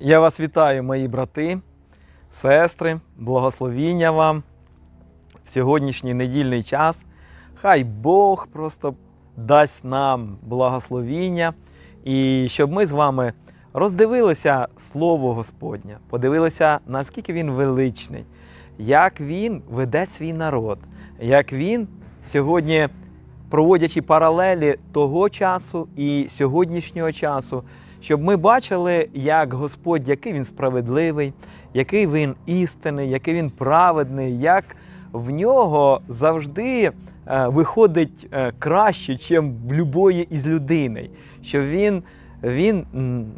Я вас вітаю, мої брати, сестри, благословіння вам в сьогоднішній недільний час. Хай Бог просто дасть нам благословіння, і щоб ми з вами роздивилися Слово Господнє, подивилися, наскільки Він величний, як Він веде свій народ, як Він сьогодні, проводячи паралелі того часу і сьогоднішнього часу, щоб ми бачили, як Господь, який він справедливий, який він істинний, який він праведний, як в нього завжди е, виходить е, краще, ніж в любої із людей. Що він, він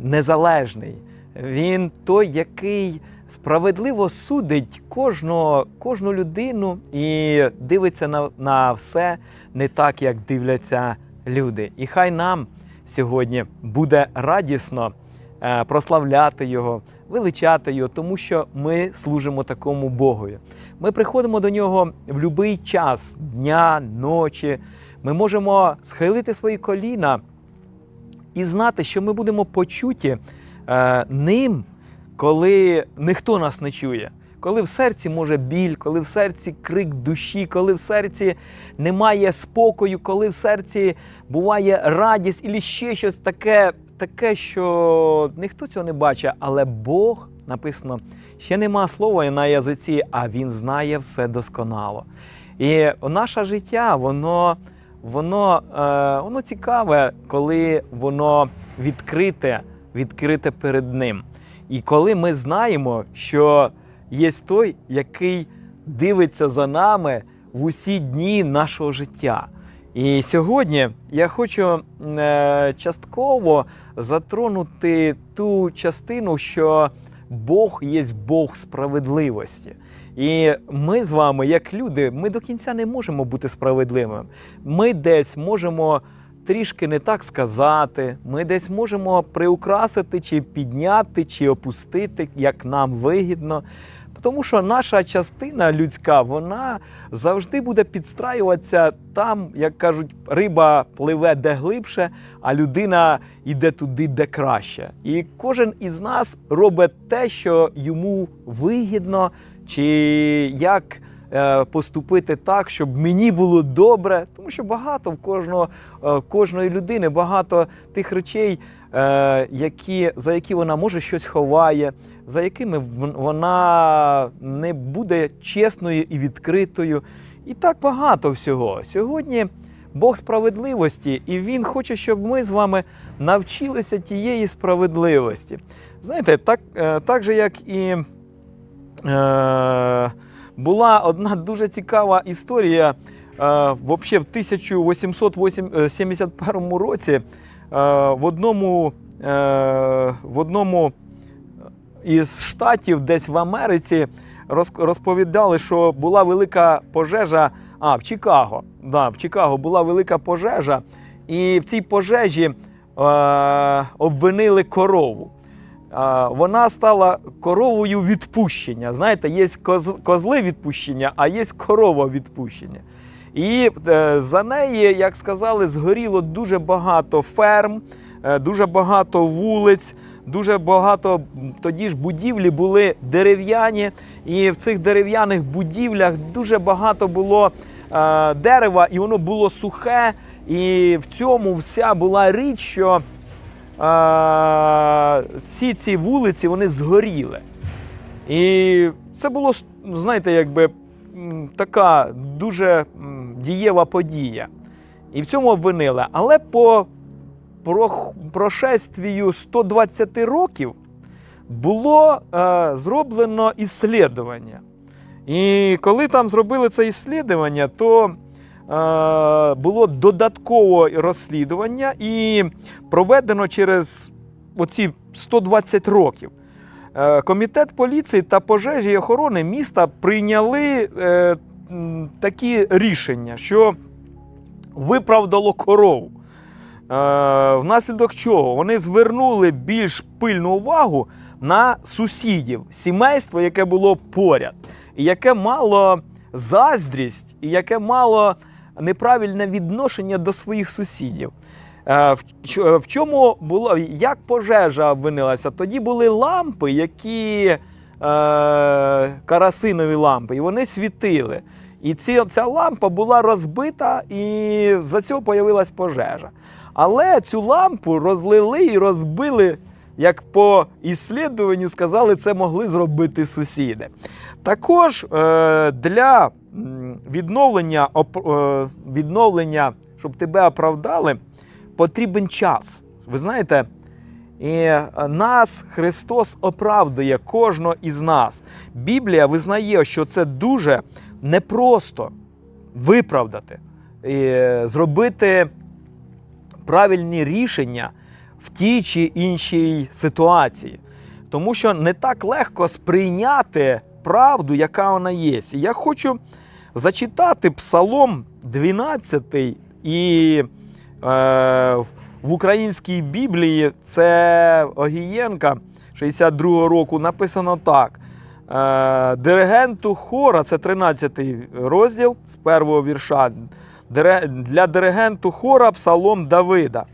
незалежний, він той, який справедливо судить кожного, кожну людину і дивиться на, на все не так, як дивляться люди. І хай нам сьогодні буде радісно е, прославляти Його, величати Його, тому що ми служимо такому Богові. Ми приходимо до нього в будь-який час дня, ночі. Ми можемо схилити свої коліна і знати, що ми будемо почуті е, ним, коли ніхто нас не чує. Коли в серці може біль, коли в серці крик душі, коли в серці немає спокою, коли в серці буває радість і ще щось таке, таке, що ніхто цього не бачить, але Бог написано, ще нема слова на язиці, а Він знає все досконало. І наше життя, воно, воно, е, воно цікаве, коли воно відкрите, відкрите перед ним. І коли ми знаємо, що є той, який дивиться за нами в усі дні нашого життя. І сьогодні я хочу е, частково затронути ту частину, що Бог є Бог справедливості. І ми з вами, як люди, ми до кінця не можемо бути справедливими. Ми десь можемо трішки не так сказати, ми десь можемо приукрасити, чи підняти, чи опустити, як нам вигідно. Тому що наша частина людська, вона завжди буде підстраюватися там, як кажуть, риба пливе де глибше, а людина йде туди, де краще. І кожен із нас робить те, що йому вигідно, чи як е, поступити так, щоб мені було добре. Тому що багато в кожного, е, кожної людини багато тих речей, які, за які вона може щось ховає за якими вона не буде чесною і відкритою. І так багато всього. Сьогодні Бог справедливості, і Він хоче, щоб ми з вами навчилися тієї справедливості. Знаєте, так, е, так же, як і е, була одна дуже цікава історія. Е, Взагалі, в 1871 році е, в одному, е, в одному із штатів, десь в Америці, роз- розповідали, що була велика пожежа. А, в Чикаго. Да, в Чикаго була велика пожежа, і в цій пожежі е, обвинили корову. Е, вона стала коровою відпущення. Знаєте, є коз, козли відпущення, а є корова відпущення. І е, за неї, як сказали, згоріло дуже багато ферм, е, дуже багато вулиць, дуже багато тоді ж будівлі були дерев'яні, і в цих дерев'яних будівлях дуже багато було е, дерева, і воно було сухе. І в цьому вся була річ, що всі ці вулиці вони згоріли. І це було, знаєте, якби така дуже дієва подія. І в цьому обвинили. Але по прошествію 120 років було е, зроблено іслідування. І коли там зробили це іслідування, то е, було додаткове розслідування і проведено через оці 120 років. Е, Комітет поліції та пожежі і охорони міста прийняли е, такі рішення, що виправдало корову. Е, внаслідок чого вони звернули більш пильну увагу на сусідів, сімейство, яке було поряд, і яке мало заздрість, і яке мало неправильне відношення до своїх сусідів. Е, В чому було, як пожежа обвинилася? Тоді були лампи, які е, карасинові лампи, і вони світили. І ці, ця лампа була розбита, і за цього появилась пожежа. Але цю лампу розлили і розбили, як по іслідуванню сказали, це могли зробити сусіди. Також е, для відновлення, е, відновлення, щоб тебе оправдали, потрібен час. Ви знаєте, і е, нас Христос оправдує кожного із нас. Біблія визнає, що це дуже непросто виправдати, і е, зробити правильні рішення в тій чи іншій ситуації. Тому що не так легко сприйняти правду, яка вона є. І я хочу зачитати Псалом 12 і е, в українській Біблії це Огієнка 62-го року написано так. Е, диригенту хора, це 13 розділ з першого вірша. Для диригенту хора Псалом Давида.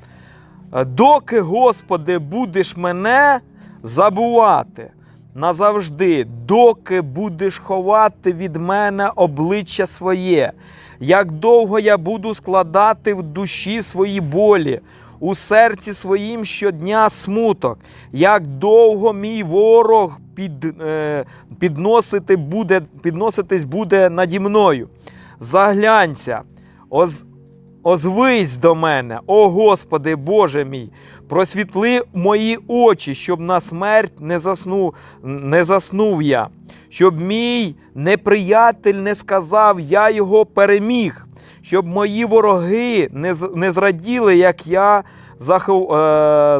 Е, Доки, Господи, будеш мене забувати назавжди, доки будеш ховати від мене обличчя своє, як довго я буду складати в душі свої болі, у серці своїм щодня смуток, як довго мій ворог під, е, підносити буде, підноситись буде наді мною. Заглянься, оз, озвись до мене, о Господи Боже мій, просвітли мої очі, щоб на смерть не заснув, не заснув я, щоб мій неприятель не сказав, я його переміг, щоб мої вороги не, зраділи, як я е,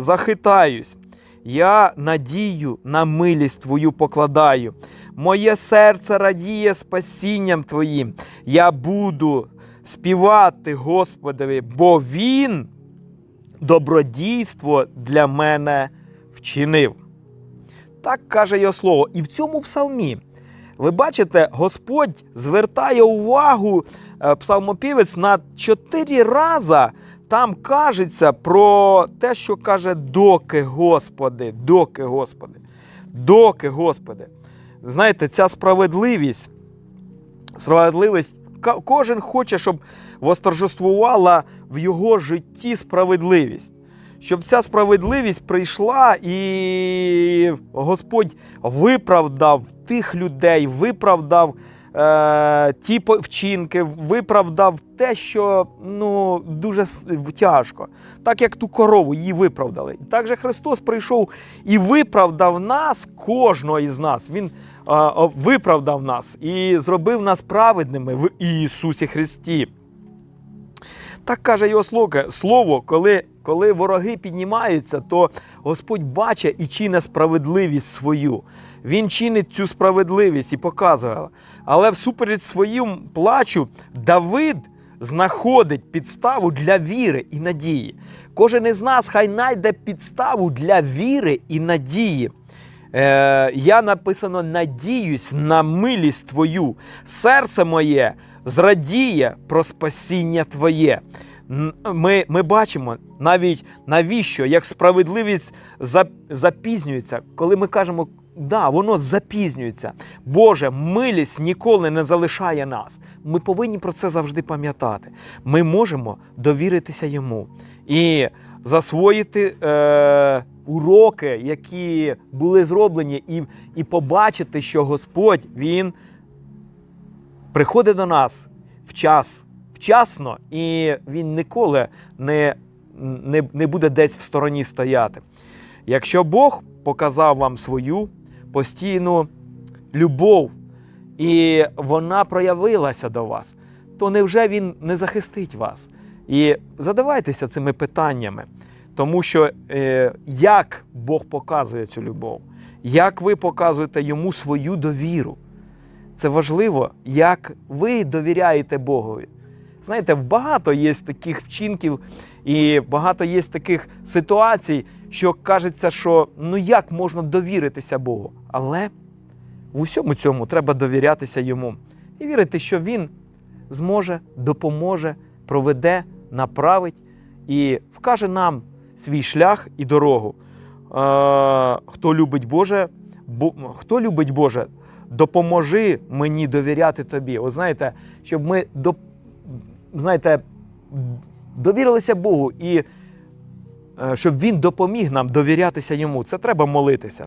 захитаюсь. Я надію на милість Твою покладаю. Моє серце радіє спасінням Твоїм. Я буду співати Господові, бо Він добродійство для мене вчинив. Так каже його слово. І в цьому псалмі, ви бачите, Господь звертає увагу псалмопівець на чотири рази там кажеться про те, що каже доки Господи, доки Господи, доки Господи. Знаєте, ця справедливість, справедливість, кожен хоче, щоб восторжествувала в його житті справедливість. Щоб ця справедливість прийшла і Господь виправдав тих людей, виправдав е, ті вчинки, виправдав те, що ну, дуже тяжко. Так як ту корову її виправдали. Так же Христос прийшов і виправдав нас, кожного із нас. Він е, виправдав нас і зробив нас праведними в Ісусі Христі. Так каже його слово, слово коли, коли вороги піднімаються, то Господь бачить і чинить справедливість свою. Він чинить цю справедливість і показує. Але всупереч своїм плачу Давид знаходить підставу для віри і надії. Кожен із нас хай знайде підставу для віри і надії. Е, я написано надіюсь на милість Твою. Серце моє зрадіє про спасіння Твоє. Ми, ми бачимо навіть навіщо, як справедливість запізнюється, коли ми кажемо, да, воно запізнюється. Боже, милість ніколи не залишає нас. Ми повинні про це завжди пам'ятати. Ми можемо довіритися йому і засвоїти е, уроки, які були зроблені, і, і побачити, що Господь Він приходить до нас в час, вчасно, і Він ніколи не, не, не буде десь в стороні стояти. Якщо Бог показав вам свою постійну любов, і вона проявилася до вас, то невже Він не захистить вас? І задавайтеся цими питаннями, тому що е, як Бог показує цю любов, як ви показуєте йому свою довіру. Це важливо, як ви довіряєте Богові. Знаєте, багато є таких вчинків і багато є таких ситуацій, що кажеться, що ну як можна довіритися Богу. Але в усьому цьому треба довірятися йому і вірити, що Він зможе, допоможе, проведе, направить і вкаже нам свій шлях і дорогу. Е, хто любить Боже, бо, хто любить Боже, допоможи мені довіряти тобі. О, знаєте, щоб ми до, знаєте, довірилися Богу і е, щоб Він допоміг нам довірятися йому. Це треба молитися.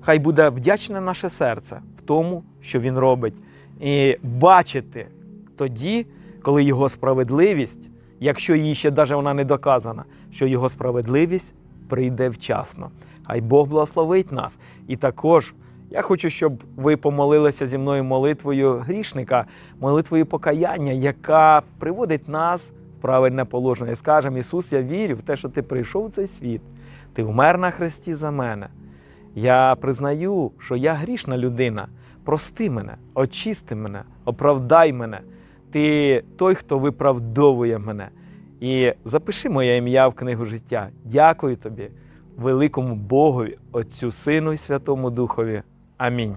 Хай буде вдячне наше серце в тому, що він робить, і бачити тоді, коли його справедливість, якщо її ще навіть вона не доказана, що його справедливість прийде вчасно. Хай Бог благословить нас. І також я хочу, щоб ви помолилися зі мною молитвою грішника, молитвою покаяння, яка приводить нас в правильне положення. І скажемо, Ісус, я вірю в те, що ти прийшов в цей світ, ти вмер на хресті за мене. Я признаю, що я грішна людина. Прости мене, очисти мене, оправдай мене. Ти той, хто виправдовує мене. І запиши моє ім'я в книгу життя. Дякую тобі, великому Богові, Отцю Сину і Святому Духові. Амінь.